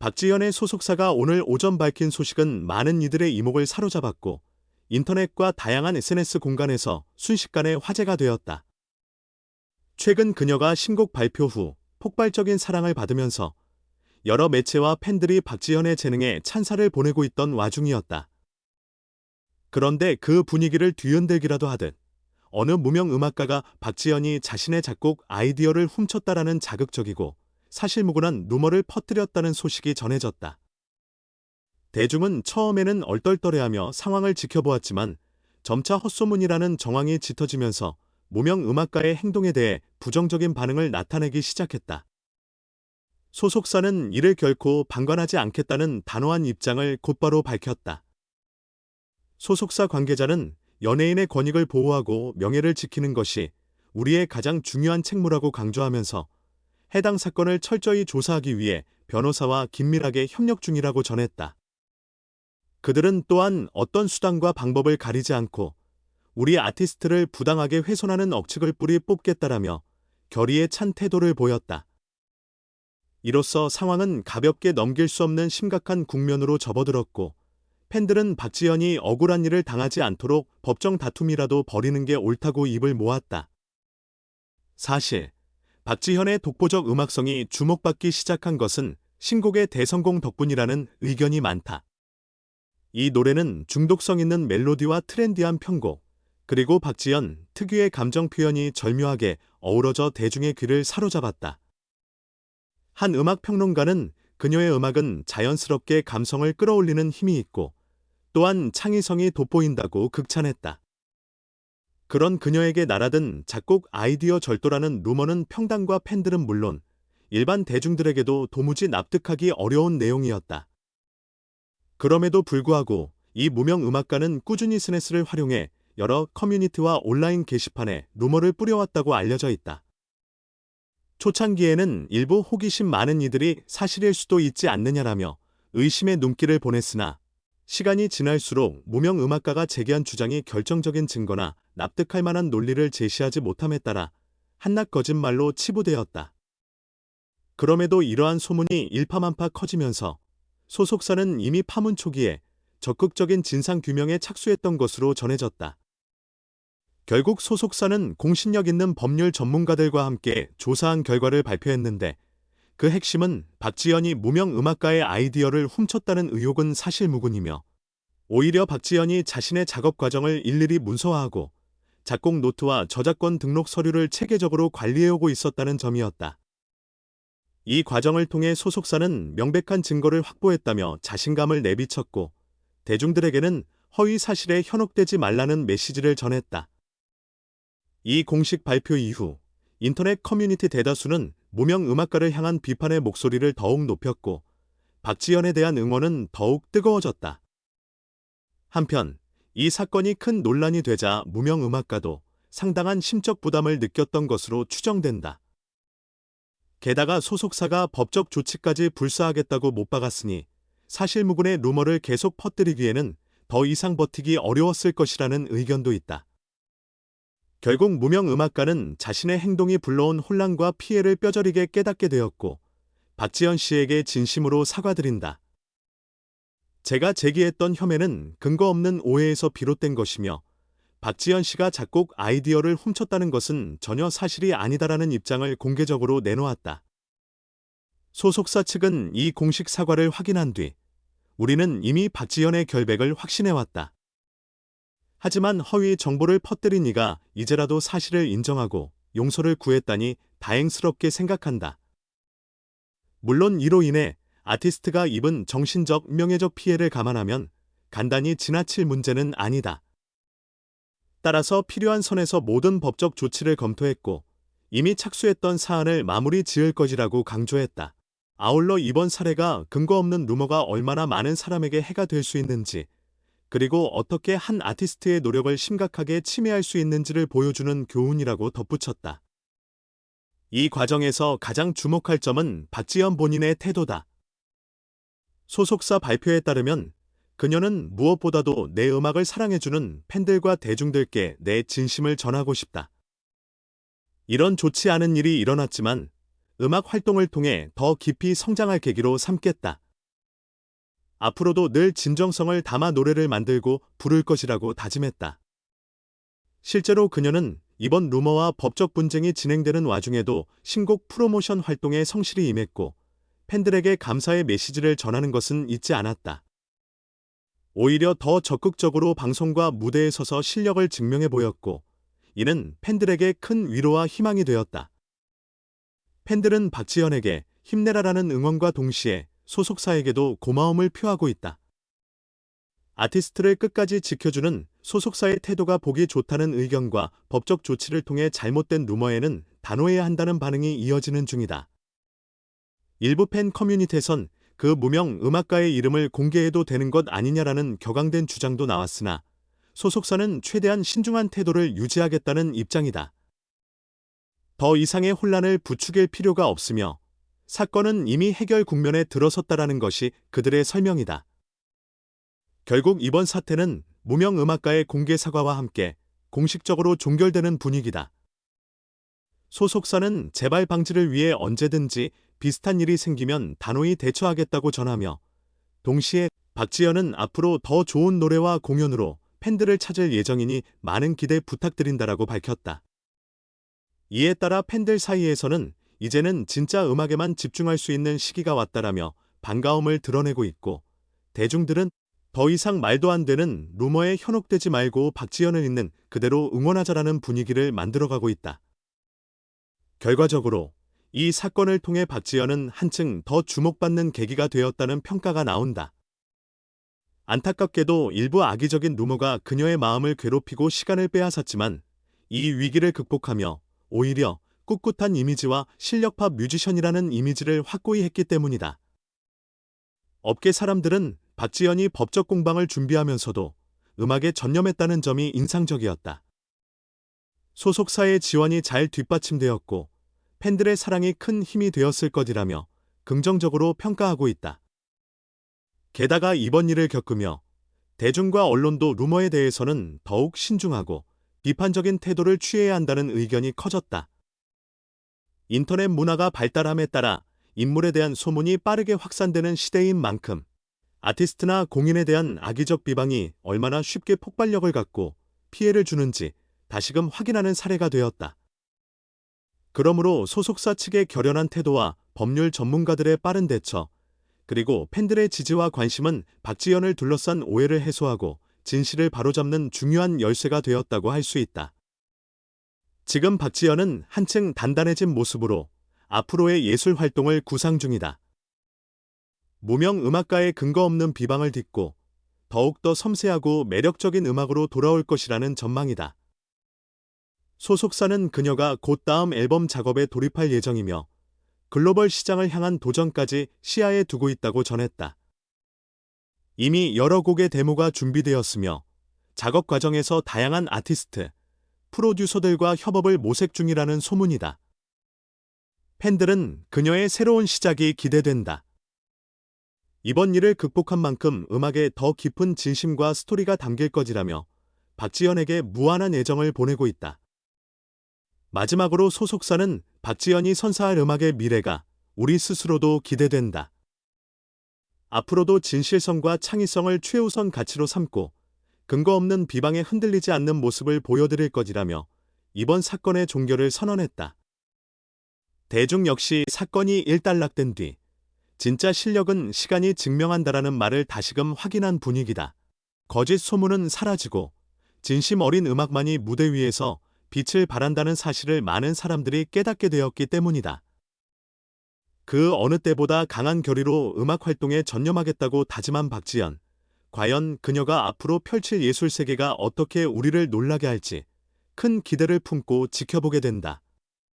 박지현의 소속사가 오늘 오전 밝힌 소식은 많은 이들의 이목을 사로잡았고 인터넷과 다양한 SNS 공간에서 순식간에 화제가 되었다. 최근 그녀가 신곡 발표 후 폭발적인 사랑을 받으면서 여러 매체와 팬들이 박지현의 재능에 찬사를 보내고 있던 와중이었다. 그런데 그 분위기를 뒤흔들기라도 하듯 어느 무명 음악가가 박지현이 자신의 작곡 아이디어를 훔쳤다라는 자극적이고 사실무근한 루머를 퍼뜨렸다는 소식이 전해졌다. 대중은 처음에는 얼떨떨해하며 상황을 지켜보았지만 점차 헛소문이라는 정황이 짙어지면서 무명 음악가의 행동에 대해 부정적인 반응을 나타내기 시작했다. 소속사는 이를 결코 방관하지 않겠다는 단호한 입장을 곧바로 밝혔다. 소속사 관계자는 연예인의 권익을 보호하고 명예를 지키는 것이 우리의 가장 중요한 책무라고 강조하면서 해당 사건을 철저히 조사하기 위해 변호사와 긴밀하게 협력 중이라고 전했다. 그들은 또한 어떤 수단과 방법을 가리지 않고 우리 아티스트를 부당하게 훼손하는 억측을 뿌리 뽑겠다라며 결의에 찬 태도를 보였다. 이로써 상황은 가볍게 넘길 수 없는 심각한 국면으로 접어들었고 팬들은 박지현이 억울한 일을 당하지 않도록 법정 다툼이라도 벌이는 게 옳다고 입을 모았다. 사실 박지현의 독보적 음악성이 주목받기 시작한 것은 신곡의 대성공 덕분이라는 의견이 많다. 이 노래는 중독성 있는 멜로디와 트렌디한 편곡, 그리고 박지현 특유의 감정 표현이 절묘하게 어우러져 대중의 귀를 사로잡았다. 한 음악 평론가는 그녀의 음악은 자연스럽게 감성을 끌어올리는 힘이 있고 또한 창의성이 돋보인다고 극찬했다. 그런 그녀에게 날아든 작곡 아이디어 절도라는 루머는 평당과 팬들은 물론 일반 대중들에게도 도무지 납득하기 어려운 내용이었다. 그럼에도 불구하고 이 무명 음악가는 꾸준히 스네스를 활용해 여러 커뮤니티와 온라인 게시판에 루머를 뿌려왔다고 알려져 있다. 초창기에는 일부 호기심 많은 이들이 사실일 수도 있지 않느냐라며 의심의 눈길을 보냈으나 시간이 지날수록 무명 음악가가 제기한 주장이 결정적인 증거나 납득할 만한 논리를 제시하지 못함에 따라 한낱 거짓말로 치부되었다. 그럼에도 이러한 소문이 일파만파 커지면서 소속사는 이미 파문 초기에 적극적인 진상 규명에 착수했던 것으로 전해졌다. 결국 소속사는 공신력 있는 법률 전문가들과 함께 조사한 결과를 발표했는데 그 핵심은 박지현이 무명 음악가의 아이디어를 훔쳤다는 의혹은 사실 무근이며 오히려 박지현이 자신의 작업 과정을 일일이 문서화하고 작곡 노트와 저작권 등록 서류를 체계적으로 관리해오고 있었다는 점이었다. 이 과정을 통해 소속사는 명백한 증거를 확보했다며 자신감을 내비쳤고 대중들에게는 허위 사실에 현혹되지 말라는 메시지를 전했다. 이 공식 발표 이후 인터넷 커뮤니티 대다수는 무명 음악가를 향한 비판의 목소리를 더욱 높였고 박지현에 대한 응원은 더욱 뜨거워졌다. 한편 이 사건이 큰 논란이 되자 무명 음악가도 상당한 심적 부담을 느꼈던 것으로 추정된다. 게다가 소속사가 법적 조치까지 불사하겠다고 못 박았으니 사실무근의 루머를 계속 퍼뜨리기에는 더 이상 버티기 어려웠을 것이라는 의견도 있다. 결국 무명 음악가는 자신의 행동이 불러온 혼란과 피해를 뼈저리게 깨닫게 되었고 박지현 씨에게 진심으로 사과드린다. 제가 제기했던 혐의는 근거 없는 오해에서 비롯된 것이며 박지현 씨가 작곡 아이디어를 훔쳤다는 것은 전혀 사실이 아니다라는 입장을 공개적으로 내놓았다. 소속사 측은 이 공식 사과를 확인한 뒤 우리는 이미 박지현의 결백을 확신해왔다. 하지만 허위 정보를 퍼뜨린 이가 이제라도 사실을 인정하고 용서를 구했다니 다행스럽게 생각한다. 물론 이로 인해 아티스트가 입은 정신적, 명예적 피해를 감안하면 간단히 지나칠 문제는 아니다. 따라서 필요한 선에서 모든 법적 조치를 검토했고 이미 착수했던 사안을 마무리 지을 것이라고 강조했다. 아울러 이번 사례가 근거 없는 루머가 얼마나 많은 사람에게 해가 될 수 있는지 그리고 어떻게 한 아티스트의 노력을 심각하게 침해할 수 있는지를 보여주는 교훈이라고 덧붙였다. 이 과정에서 가장 주목할 점은 박지현 본인의 태도다. 소속사 발표에 따르면 그녀는 무엇보다도 내 음악을 사랑해주는 팬들과 대중들께 내 진심을 전하고 싶다. 이런 좋지 않은 일이 일어났지만 음악 활동을 통해 더 깊이 성장할 계기로 삼겠다. 앞으로도 늘 진정성을 담아 노래를 만들고 부를 것이라고 다짐했다. 실제로 그녀는 이번 루머와 법적 분쟁이 진행되는 와중에도 신곡 프로모션 활동에 성실히 임했고 팬들에게 감사의 메시지를 전하는 것은 잊지 않았다. 오히려 더 적극적으로 방송과 무대에 서서 실력을 증명해 보였고 이는 팬들에게 큰 위로와 희망이 되었다. 팬들은 박지현에게 힘내라라는 응원과 동시에 소속사에게도 고마움을 표하고 있다. 아티스트를 끝까지 지켜주는 소속사의 태도가 보기 좋다는 의견과 법적 조치를 통해 잘못된 루머에는 단호해야 한다는 반응이 이어지는 중이다. 일부 팬 커뮤니티에선 그 무명 음악가의 이름을 공개해도 되는 것 아니냐라는 격앙된 주장도 나왔으나 소속사는 최대한 신중한 태도를 유지하겠다는 입장이다. 더 이상의 혼란을 부추길 필요가 없으며 사건은 이미 해결 국면에 들어섰다라는 것이 그들의 설명이다. 결국 이번 사태는 무명 음악가의 공개 사과와 함께 공식적으로 종결되는 분위기다. 소속사는 재발 방지를 위해 언제든지 비슷한 일이 생기면 단호히 대처하겠다고 전하며 동시에 박지현은 앞으로 더 좋은 노래와 공연으로 팬들을 찾을 예정이니 많은 기대 부탁드린다라고 밝혔다. 이에 따라 팬들 사이에서는 이제는 진짜 음악에만 집중할 수 있는 시기가 왔다라며 반가움을 드러내고 있고 대중들은 더 이상 말도 안 되는 루머에 현혹되지 말고 박지현을 있는 그대로 응원하자라는 분위기를 만들어가고 있다. 결과적으로 이 사건을 통해 박지현은 한층 더 주목받는 계기가 되었다는 평가가 나온다. 안타깝게도 일부 악의적인 루머가 그녀의 마음을 괴롭히고 시간을 빼앗았지만 이 위기를 극복하며 오히려 꿋꿋한 이미지와 실력파 뮤지션이라는 이미지를 확고히 했기 때문이다. 업계 사람들은 박지현이 법적 공방을 준비하면서도 음악에 전념했다는 점이 인상적이었다. 소속사의 지원이 잘 뒷받침되었고 팬들의 사랑이 큰 힘이 되었을 것이라며 긍정적으로 평가하고 있다. 게다가 이번 일을 겪으며 대중과 언론도 루머에 대해서는 더욱 신중하고 비판적인 태도를 취해야 한다는 의견이 커졌다. 인터넷 문화가 발달함에 따라 인물에 대한 소문이 빠르게 확산되는 시대인 만큼 아티스트나 공인에 대한 악의적 비방이 얼마나 쉽게 폭발력을 갖고 피해를 주는지 다시금 확인하는 사례가 되었다. 그러므로 소속사 측의 결연한 태도와 법률 전문가들의 빠른 대처, 그리고 팬들의 지지와 관심은 박지현을 둘러싼 오해를 해소하고 진실을 바로잡는 중요한 열쇠가 되었다고 할 수 있다. 지금 박지현은 한층 단단해진 모습으로 앞으로의 예술 활동을 구상 중이다. 무명 음악가의 근거 없는 비방을 딛고 더욱더 섬세하고 매력적인 음악으로 돌아올 것이라는 전망이다. 소속사는 그녀가 곧 다음 앨범 작업에 돌입할 예정이며 글로벌 시장을 향한 도전까지 시야에 두고 있다고 전했다. 이미 여러 곡의 데모가 준비되었으며 작업 과정에서 다양한 아티스트, 프로듀서들과 협업을 모색 중이라는 소문이다. 팬들은 그녀의 새로운 시작이 기대된다. 이번 일을 극복한 만큼 음악에 더 깊은 진심과 스토리가 담길 것이라며 박지현에게 무한한 애정을 보내고 있다. 마지막으로 소속사는 박지현이 선사할 음악의 미래가 우리 스스로도 기대된다. 앞으로도 진실성과 창의성을 최우선 가치로 삼고 근거 없는 비방에 흔들리지 않는 모습을 보여드릴 것이라며 이번 사건의 종결을 선언했다. 대중 역시 사건이 일단락된 뒤 진짜 실력은 시간이 증명한다라는 말을 다시금 확인한 분위기다. 거짓 소문은 사라지고 진심 어린 음악만이 무대 위에서 빛을 발한다는 사실을 많은 사람들이 깨닫게 되었기 때문이다. 그 어느 때보다 강한 결의로 음악 활동에 전념하겠다고 다짐한 박지연. 과연 그녀가 앞으로 펼칠 예술 세계가 어떻게 우리를 놀라게 할지 큰 기대를 품고 지켜보게 된다.